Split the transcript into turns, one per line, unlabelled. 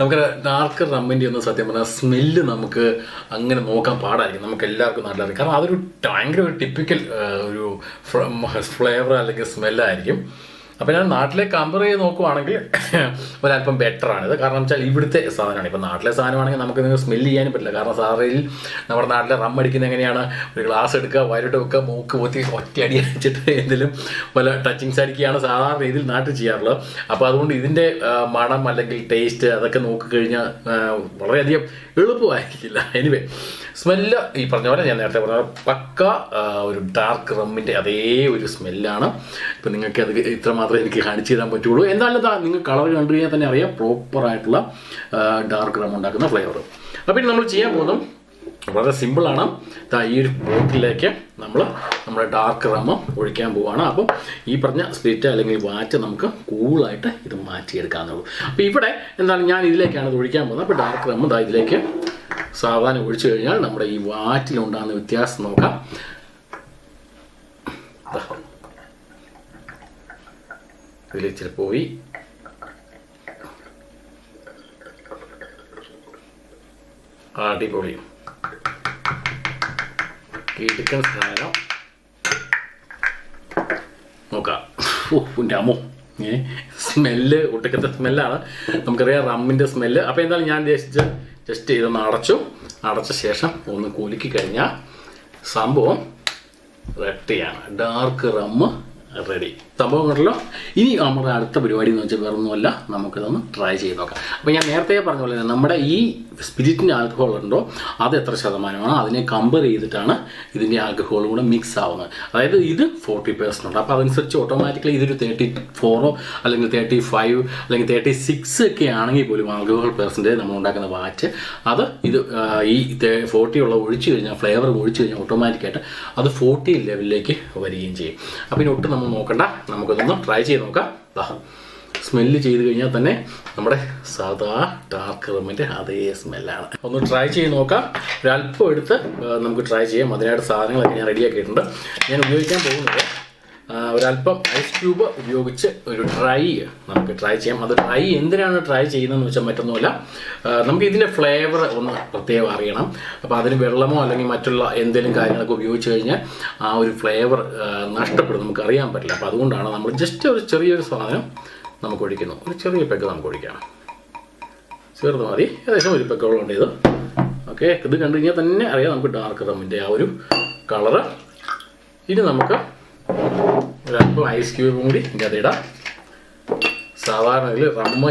നമുക്ക് ഡാർക്ക് റമ്മിന്റെ ഒന്ന് സത്യം പറഞ്ഞാൽ സ്മെല്ല് നമുക്ക് അങ്ങനെ നോക്കാൻ പാടായിരിക്കും. നമുക്ക് എല്ലാവർക്കും നല്ലതായിരിക്കും കാരണം അതൊരു ഭയങ്കര ഒരു ടിപ്പിക്കൽ ഒരു ഫ്ലേവർ അല്ലെങ്കിൽ സ്മെല്ലായിരിക്കും അപ്പോൾ ഞാൻ നാട്ടിലെ കമ്പയർ ചെയ്ത് നോക്കുവാണെങ്കിൽ ഒരല്പം ബെറ്റർ ആണിത് കാരണം വെച്ചാൽ ഇവിടുത്തെ സാധനമാണ്. ഇപ്പോൾ നാട്ടിലെ സാധനമാണെങ്കിൽ നമുക്ക് നിങ്ങൾ സ്മെല്ല് ചെയ്യാനും പറ്റില്ല. കാരണം സാറിൽ നമ്മുടെ നാട്ടിലെ റം അടിക്കുന്നത് എങ്ങനെയാണ്? ഒരു ഗ്ലാസ് എടുക്കുക വയറിട്ട് വെക്കുക മൂക്ക് പൊത്തി ഒറ്റയടി അടിച്ചിട്ട് എന്തെങ്കിലും പല ടച്ചിങ്സ് അടിക്കുകയാണ് സാധാരണ രീതിയിൽ നാട്ടിൽ ചെയ്യാറുള്ളത്. അപ്പോൾ അതുകൊണ്ട് ഇതിന്റെ മണം അല്ലെങ്കിൽ ടേസ്റ്റ് അതൊക്കെ നോക്കിക്കഴിഞ്ഞാൽ വളരെയധികം എളുപ്പമായിരിക്കില്ല. എനിവേ സ്മെല്ല് ഈ പറഞ്ഞ പോലെ ഞാൻ നേരത്തെ പറഞ്ഞ പക്ക ഒരു ഡാർക്ക് റമ്മിന്റെ അതേ ഒരു സ്മെല്ലാണ്. ഇപ്പം നിങ്ങൾക്ക് അത് ഇത്ര മാത്രമേ എനിക്ക് കാണിച്ചു തരാൻ പറ്റുള്ളൂ. എന്തായാലും നിങ്ങൾ കളർ കണ്ടു കഴിഞ്ഞാൽ തന്നെ അറിയാം പ്രോപ്പറായിട്ടുള്ള ഡാർക്ക് റം ഉണ്ടാക്കുന്ന ഫ്ലേവർ അപ്പോൾ ഇനി നമ്മൾ ചെയ്യാൻ പോകുന്നത് വളരെ സിമ്പിളാണ് ഈ ഒരു ബോട്ടിലേക്ക് നമ്മൾ നമ്മുടെ ഡാർക്ക് റമ്മ് ഒഴിക്കാൻ പോവുകയാണ് അപ്പം ഈ പറഞ്ഞ സ്പിരിറ്റ് അല്ലെങ്കിൽ വാറ്റ് നമുക്ക് കൂളായിട്ട് ഇത് മാറ്റിയെടുക്കാവുന്നുള്ളൂ അപ്പോൾ ഇവിടെ എന്താണ് ഞാൻ ഇതിലേക്കാണ് ഇത് ഒഴിക്കാൻ പോകുന്നത്. അപ്പോൾ ഡാർക്ക് റമ്മ് ദാ ഇതിലേക്ക് സാവധാനം ഒഴിച്ചു കഴിഞ്ഞാൽ നമ്മുടെ ഈ വാറ്റിലുണ്ടാകുന്ന വ്യത്യാസം നോക്കാം. ഇതിലിച്ചിരി പോയി. അടിപൊളി. കിടുക്കൻ സാധനം. നോക്കാം. അമ്മോ. സ്മെല്ല് ഒട്ടുക്കത്തെ സ്മെല്ലാണ്. നമുക്കറിയാം റമ്മിന്റെ സ്മെല്ല്. അപ്പോൾ എന്തായാലും ഞാൻ ഉദ്ദേശിച്ച് ജസ്റ്റ് ഇതൊന്ന് അടച്ചു. അടച്ച ശേഷം ഒന്ന് കുലുക്കി കഴിഞ്ഞാൽ സംഭവം റെഡിയാണ് ഡാർക്ക് റമ്മ് റെഡി സംഭവം കണ്ടല്ലോ ഇനി നമ്മുടെ അടുത്ത പരിപാടി എന്ന് വെച്ചാൽ വേറെ ഒന്നുമല്ല നമുക്കിതൊന്ന് ട്രൈ ചെയ്ത് നോക്കാം. അപ്പോൾ ഞാൻ നേരത്തെ പറഞ്ഞ പോലെ തന്നെ നമ്മുടെ ഈ സ്പിരിറ്റിന്റെ ആൽക്കഹോൾ ഉണ്ടോ അത് എത്ര ശതമാനമാണ്? അതിനെ കമ്പയർ ചെയ്തിട്ടാണ് ഇതിന്റെ ആൽക്കഹോൾ കൂടെ മിക്സ് ആവുന്നത്. അതായത് ഇത് ഫോർട്ടി പേഴ്സന്റ് ഉണ്ട്. അപ്പോൾ അതനുസരിച്ച് ഓട്ടോമാറ്റിക്കലി ഇതൊരു തേർട്ടി ഫോറോ അല്ലെങ്കിൽ തേർട്ടി ഫൈവ് അല്ലെങ്കിൽ തേർട്ടി സിക്സ് ഒക്കെ ആണെങ്കിൽ പോലും ആൽക്കഹോൾ പേഴ്സന്റേജ് നമ്മൾ ഉണ്ടാക്കുന്ന വാച്ച് അത് ഇത് ഈ ഫോർട്ടി ഉള്ള ഒഴിച്ചു കഴിഞ്ഞാൽ ഫ്ലേവർ ഒഴിച്ചു കഴിഞ്ഞാൽ ഓട്ടോമാറ്റിക്കായിട്ട് അത് ഫോർട്ടി ലെവലിലേക്ക് വരികയും ചെയ്യും. അപ്പോൾ ഇനി ഒട്ടും നമ്മൾ നോക്കണ്ട. നമുക്കതൊന്ന് ട്രൈ ചെയ്ത് നോക്കാം. ദാ സ്മെല്ല് ചെയ്ത് കഴിഞ്ഞാൽ തന്നെ നമ്മുടെ സാധാ ഡാർക്ക് റമ്മിന്റെ അതേ സ്മെല്ലാണ് ഒന്ന് ട്രൈ ചെയ്ത് നോക്കാം. ഒരല്പം എടുത്ത് നമുക്ക് ട്രൈ ചെയ്യാം. അതിനായിട്ട് സാധനങ്ങളൊക്കെ ഞാൻ റെഡിയാക്കിയിട്ടുണ്ട് ഞാൻ ഉപയോഗിക്കാൻ പോകുന്നത് ഒരല്പം ഐസ് ക്യൂബ് ഉപയോഗിച്ച് ഒരു ട്രൈ നമുക്ക് ട്രൈ ചെയ്യാം. അത് ട്രൈ എന്തിനാണ് ട്രൈ ചെയ്യുന്നതെന്ന് വെച്ചാൽ മറ്റൊന്നുമല്ല. നമുക്ക് ഇതിന്റെ ഫ്ലേവർ ഒന്ന് പ്രത്യേകം അറിയണം. അപ്പോൾ അതിന് വെള്ളമോ അല്ലെങ്കിൽ മറ്റുള്ള എന്തെങ്കിലും കാര്യങ്ങളൊക്കെ ഉപയോഗിച്ച് കഴിഞ്ഞാൽ ആ ഒരു ഫ്ലേവർ നഷ്ടപ്പെടും. നമുക്ക് അറിയാൻ പറ്റില്ല. അപ്പോൾ അതുകൊണ്ടാണ് നമ്മൾ ജസ്റ്റ് ഒരു ചെറിയൊരു സാധനം നമുക്ക് ഒഴിക്കുന്നു. ഒരു ചെറിയ പെഗ് നമുക്ക് ഒഴിക്കാം. ചേർത്ത് മതി. ഏകദേശം ഒരു പെക്കോളം ഉണ്ട് ഇത്. ഓക്കെ ഇത് കണ്ടു കഴിഞ്ഞാൽ തന്നെ അറിയാം നമുക്ക് ഡാർക്ക് റമ്മിന്റെ ആ ഒരു കളറ് ഇനി നമുക്ക് ഒരല്പം ഐസ് ക്യൂബും കൂടി ഇതിന്റെ അതിടാം സാധാരണ ഇതിൽ റമ്മ